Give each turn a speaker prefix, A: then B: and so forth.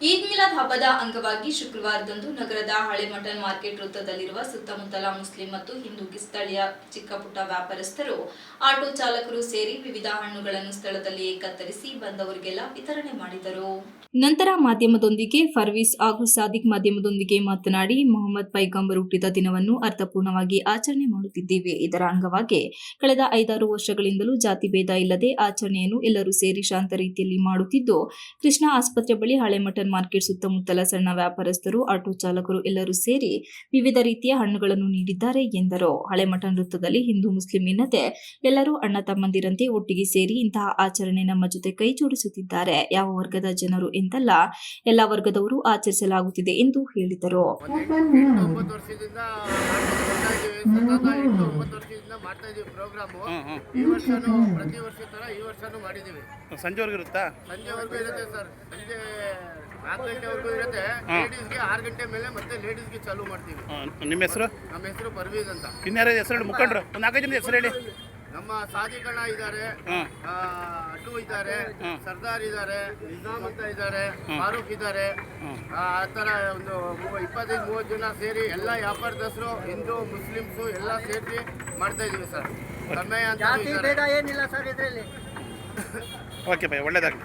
A: ಈದ್ ಮಿಲಾದ್ ಹಬ್ಬದ ಅಂಗವಾಗಿ ಶುಕ್ರವಾರದಂದು ನಗರದ ಹಳೆ ಮಟನ್ ಮಾರ್ಕೆಟ್ ವೃತ್ತದಲ್ಲಿರುವ ಸುತ್ತಮುತ್ತಲ ಮುಸ್ಲಿಂ ಮತ್ತು ಹಿಂದೂ ಸ್ಥಳೀಯ ಚಿಕ್ಕಪುಟ್ಟ ವ್ಯಾಪಾರಸ್ಥರು, ಆಟೋ ಚಾಲಕರು ಸೇರಿ ವಿವಿಧ ಹಣ್ಣುಗಳನ್ನು ಸ್ಥಳದಲ್ಲಿಯೇ ಕತ್ತರಿಸಿ ಬಂದವರಿಗೆಲ್ಲ ವಿತರಣೆ ಮಾಡಿದರು. ನಂತರ ಮಾಧ್ಯಮದೊಂದಿಗೆ ಫರ್ವೀಸ್ ಹಾಗೂ ಸಾದಿಕ್ ಮಾಧ್ಯಮದೊಂದಿಗೆ ಮಾತನಾಡಿ ಮೊಹಮ್ಮದ್ ಪೈಗಂಬರ್ ಹುಟ್ಟಿದ ದಿನವನ್ನು ಅರ್ಥಪೂರ್ಣವಾಗಿ ಆಚರಣೆ ಮಾಡುತ್ತಿದ್ದೇವೆ. ಇದರ ಅಂಗವಾಗಿ ಕಳೆದ ಐದಾರು ವರ್ಷಗಳಿಂದಲೂ ಜಾತಿ ಭೇದ ಇಲ್ಲದೆ ಆಚರಣೆಯನ್ನು ಎಲ್ಲರೂ ಸೇರಿ ಶಾಂತ ರೀತಿಯಲ್ಲಿ ಮಾಡುತ್ತಿದ್ದು, ಕೃಷ್ಣ ಆಸ್ಪತ್ರೆ ಬಳಿ ಹಳೆ ಮಟನ್ ಮಾರ್ಕೆಟ್ ಸುತ್ತಮುತ್ತಲ ಸಣ್ಣ ವ್ಯಾಪಾರಸ್ಥರು ಆಟೋ ಚಾಲಕರು ಎಲ್ಲರೂ ಸೇರಿ ವಿವಿಧ ರೀತಿಯ ಹಣ್ಣುಗಳನ್ನು ನೀಡಿದ್ದಾರೆ ಎಂದರು. ಹಳೆ ಮಟನ್ ವೃತ್ತದಲ್ಲಿ ಹಿಂದೂ ಮುಸ್ಲಿಂ ಎನ್ನದೆ ಎಲ್ಲರೂ ಅಣ್ಣ ತಮ್ಮಂದಿರಂತೆ ಒಟ್ಟಿಗೆ ಸೇರಿ ಇಂತಹ ಆಚರಣೆ ನಮ್ಮ ಜೊತೆ ಕೈ ಜೋಡಿಸುತ್ತಿದ್ದಾರೆ. ಯಾವ ವರ್ಗದ ಜನರು ಎಂತಲ್ಲ ಎಲ್ಲ ವರ್ಗದವರು ಆಚರಿಸಲಾಗುತ್ತಿದೆ ಎಂದು ಹೇಳಿದರು.
B: ಮಾಡ್ತಾ ಇದೀವಿ ಪ್ರೋಗ್ರಾಮು. ಈ ವರ್ಷನೂ ಪ್ರತಿ ಈ ವರ್ಷನೂ
C: ಸಂಜೆವರೆಗೂ ಇರುತ್ತಾ
B: ಸಂಜೆವರೆಗೂ ಇರುತ್ತೆ ಸರ್. ಸಂಜೆ ನಾಲ್ಕು ಗಂಟೆವರೆಗೂ ಇರುತ್ತೆ. ಲೇಡೀಸ್ಗೆ ಆರು ಗಂಟೆ ಮೇಲೆ ಮತ್ತೆ ಲೇಡೀಸ್ಗೆ ಚಾಲೂ ಮಾಡ್ತೀವಿ.
C: ನಿಮ್ಮ ಹೆಸರು?
B: ನಮ್ಮ ಹೆಸರು ಪರ್ವೀಜ್ ಅಂತ.
C: ಇನ್ಯಾರ ಹೆಸರು ಹೇಳಿ? ಮುಖಂಡ್ರು. ಒಂದು ನಾಲ್ಕೈದು ಜನ ಹೆಸರು ಹೇಳಿ.
B: ನಮ್ಮ ಸಾದಿಕಣ ಇದ್ದಾರೆ. ಅಡ್ಡು ಇದ್ದಾರೆ. ಸರ್ದಾರ್ ಇದ್ದಾರೆ. ನಿಜಾಮ್ ಅಂತ ಇದ್ದಾರೆ. ಫಾರೂಕ್ ಇದ್ದಾರೆ. ಆ ತರ ಒಂದು ಇಪ್ಪತ್ತೈದು ಮೂವತ್ತು ಜನ ಸೇರಿ ಎಲ್ಲ ವ್ಯಾಪಾರದಸರು ಹಿಂದೂ ಮುಸ್ಲಿಮ್ಸು ಎಲ್ಲ ಸೇರಿ ಮಾಡ್ತಾ ಇದೀವಿ ಸರ್. ಸಮಯ ಅಂತ
D: ಭೇದ ಏನಿಲ್ಲ ಸರ್ ಇದರಲ್ಲಿ.
C: ಓಕೆ ಬಾಯ್ ಒಳ್ಳೇದಾಗಲಿ.